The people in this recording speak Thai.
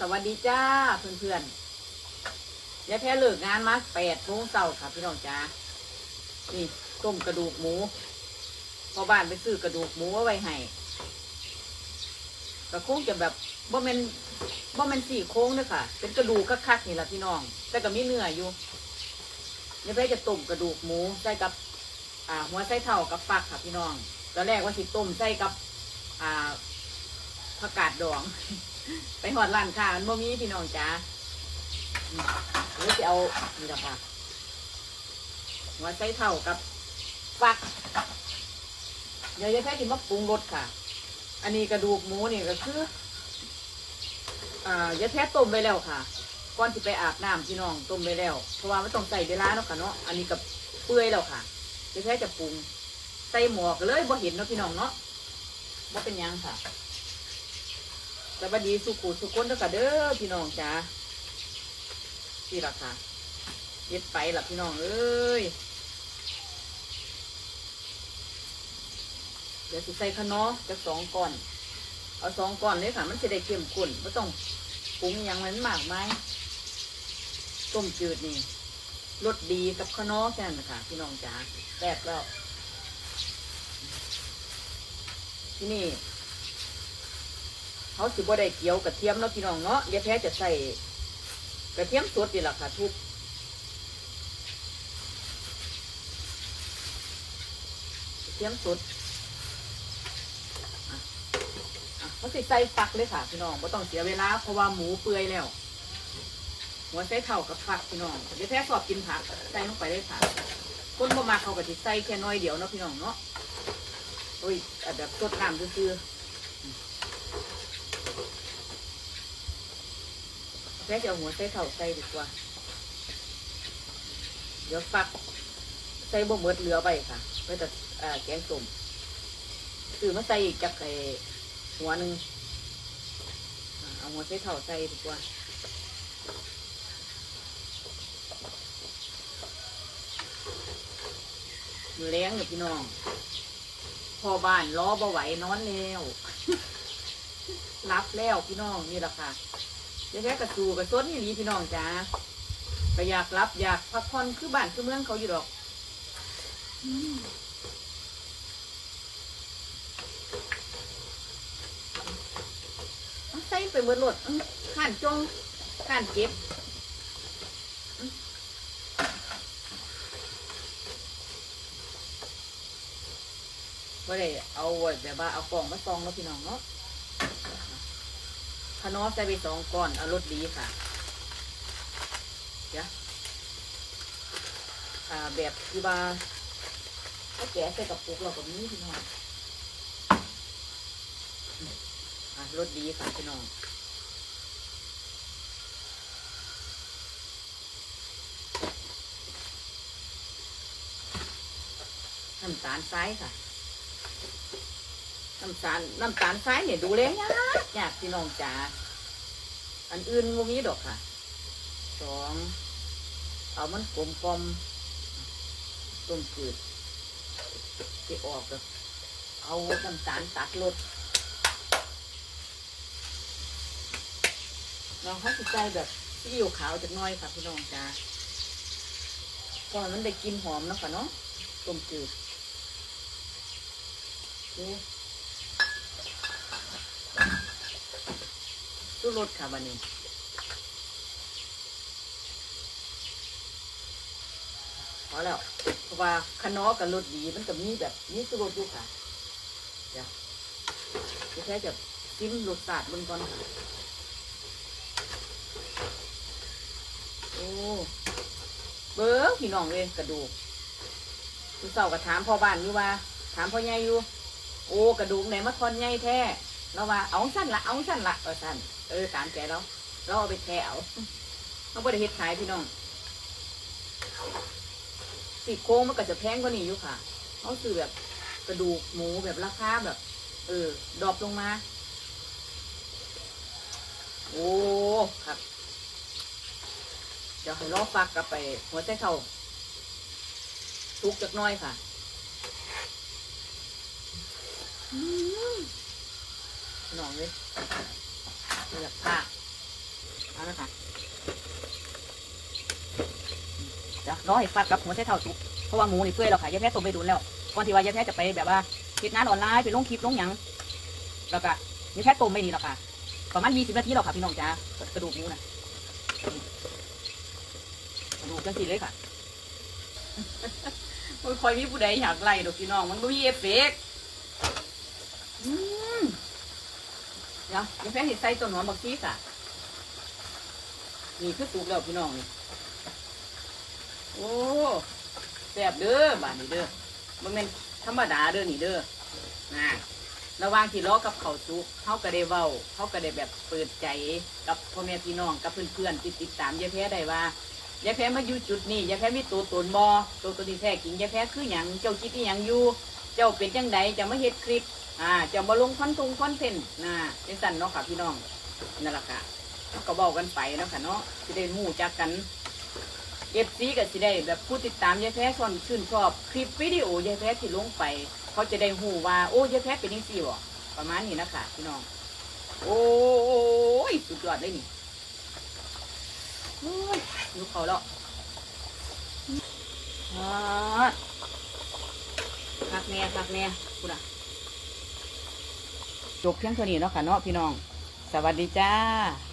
สวัสดีจ้าเพื่อนๆยายแพ้เลิกงานมาแปดโมงเช้าค่ะพี่น้องจ้านี่ต้มกระดูกหมูพอบ้านไปซื้อกระดูกหมูไว้ให้ก็คงจะแบบบ่แมนบ่แมนสี่โค้งเด้อค่ะ เป็นกระดูกคักๆนี่แหละพี่น้อง แต่ก็มีเนื้ออยู่ยายแพ้จะต้มกระดูกหมูใส่กับ อ่า หัวไส้เท่ากับฟักค่ะพี่น้องตอนแรกว่าสิต้มใส่กับ อ่าผักกาดดอง ไปหอดร้านค้ามันบ่มีพี่น้องจ้าอืมหรือจะเอานี่ละค่ะหัวไส้เท่ากับฟักเดี๋ยวยายแพ้กินมาปรุงรสค่ะ อันนี้กระดูกหมูนี่ก็คืออ่ายายแพ้ต้มไปแล้วค่ะก่อนที่ไปอาบน้ำพี่น้องต้มไปแล้ว เพราะว่ามันต้องใส่เวลาเนาะค่ะเนาะอันนี้กับเปื่อยแล้วค่ะยายแพ้จะปรุงใส่หมวกเลยบ่เห็นเนาะพี่น้องเนาะบ่เป็นยังค่ะ สวัสดีสุขุสุขคนเด้อค่ะเด้อพี่น้องจ้าที่ราคาเย็ดไปล่ะพี่น้องเอ้ยเดี๋ยวสิใส่ขนอจะสองก้อน เอาสองก้อนเลยค่ะ มันจะได้เข้มข้นไม่ต้องปรุงย่างมันมากไหมต้มจืดนี่รสดีกับขนอแค่นั้นค่ะพี่น้องจ๋าแซ่บแล้วที่นี่ เขาสิบ่ได้เกี่ยวกระเทียมเนาะพี่น้องเนาะยายแพ้จะใส่กระเทียมสดนี่แหละค่ะทุกกระเทียมสดอะอะเขาสิใส่ฟักเลยค่ะพี่น้องไม่ต้องเสียเวลาเพราะว่าหมูเปื่อยแล้ว หัวใส่เท่ากับผักพี่น้องยายแพ้สอบกินผักใส่ลงไปเลยค่ะคนบ่มาเขาก็สิใส่แค่น้อยเดียวเนาะพี่น้องเนาะโอ้ยแบบสดน้ำซื่อๆ แม่จะเอาหัวใส่เข่าใส่ดีกว่า เดี๋ยวฟัก ใส่บ่หมดเหลือไปค่ะไว้แต่อ่าแกงส้มคือมาใส่อีกจากไอ้หัวหนึ่งเอาหัวใส่เข่าใส่ดีกว่ามือเลี้ยงเนี่ยพี่น้อง พอบ้านล้อบ่ไหวนอนแล้วรับแล้วพี่น้องนี่แหละค่ะ เดี๋ยวแค่กระสูกระซ้นนี่ลีพี่น้องจ้าก็อยากรับอยากพักผ่อนคือบ้านคือเมืองเขาอยู่ดอกอืมเอาใส่ไปเบิดรถอื้อข้านจงข้านเก็บอื้อบ่ได้เอาไว้แบบว่าเอากล่องมาซองแล้วพี่น้องเนาะ นอใส่ไปสองก้อนเอารสดีค่ะเดี๋ยวอ่าแบบที่ว่าเขาแกะใส่กับปุกเราแบบนี้พี่น้องอืมอ่ารสดีค่ะพี่น้องน้ำตาลทรายค่ะ น้ำตาลน้ำตาลทรายเนี่ยดูแลยากยากพี่น้องจ๋าอันอื่นวงนี้ดอกค่ะสองเอามันกลมกลมต้มจืดที่ออกแบบเอาน้ำตาลตัดรสน้องเขาสิใจแบบซีอิ๊วขาวจากน้อยค่ะพี่น้องจ๋าเพราะมันได้กินหอมนะค่ะเนาะต้มจืด ชูรถค่ะวันนี้พอแล้วเพราะว่าขนอกับรถดีมันก็มีแบบนี้ตู้รถอยู่ค่ะเดี๋ยวจะแค่จะจิ้มรสชาติบนก่อนค่ะโอ้เบิ้งพี่น้องเลยกระดูกคุณเสาก็ถามพ่อบ้านอยู่ว่า ถามพ่อใหญ่อยู่ โอ้กระดูกไหนมาทอนใหญ่แท้ เราว่าเอาสั้นละเอาสั้นละเออสั้นเออตามใจเราเราเอาไปแทเอาเราไม่ได้เฮ็ดขายพี่น้องสีโค้งมันก็จะแพงกว่านี้อยู่ค่ะเขาซื้อแบบกระดูกหมูแบบราคาแบบ เออดรอปลงมา โอ้ครับเดี๋ยวให้รอฟักกลับไป หัวใจเขาทุกจักน้อยค่ะ อืมน้องเลยอยากพาเอาละค่ะเดี๋ยวรอให้ฟักกับหัวไชเท้าสุกเพราะว่าหมูนี่เปื่อยแล้วค่ะยายแพ้ต้มไปดุแล้วก่อนที่ว่ายายแพ้จะไปแบบว่าเฮ็ดงานออนไลน์ไปลงคลิปลงหยังแล้วก็ยายแพ้ต้มไม่ดีแล้วค่ะประมาณ20นาทีแล้วค่ะพี่น้องจ้ากระดูกหมูนะกระดูกจังสิเลยค่ะค่อยมีผู้ใดอยากไล่ดอกพี่น้องมันไม่มีเอฟเฟกต์อืม เดี๋ยวยังแพ้เห็ดใส่ตัวหอนบักซีค่ะนี่คือสุกแล้วพี่น้องนี่โอ้แซ่บเด้อบานนี้เด้อมันเป็นธรรมดาเด้อนี่เด้อนะระว่างที่รอกับเขาวสุกเขาก็ได้เว้าเขาก็ได้แบบเปิดใจกับพ่อแม่พี่น้องกับเพื่อนๆที่ติดตามยายแพ้ได้ว่ายายแพ้มาอยู่จุดนี้ยายแพ้มีตัวตนบอตัวตนที่แท้จริงยายแพ้คืออย่างเจ้าคิดอย่างอยู่ เจ้าเป็นจังใดจะมาเฮ็ดคลิป อ่าจะมาลงคอนทงคอนเทนต์นะเป็นสั่นเนาะค่ะพี่น้องนั่นแหละค่ะก็บอกกันไปเนาะค่ะเนาะสิได้หมู่จักกันเอฟซีกับสิได้แบบผู้ติดตามยายแพ้ส่วนชื่นชอบคลิปวิดีโอยายแพ้ที่ลงไป เขาจะได้หูว่าโอ้ยายแพ้เป็นยังซี่บ่ประมาณนี้นะคะพี่น้อง โอ้ยสุดยอดเลยนี่โอ้ยดูเขาแล้วอ่าคักแน่คักแน่พูดอะ จบเพียงเท่านี้เนาะค่ะเนาะพี่น้อง สวัสดีจ้า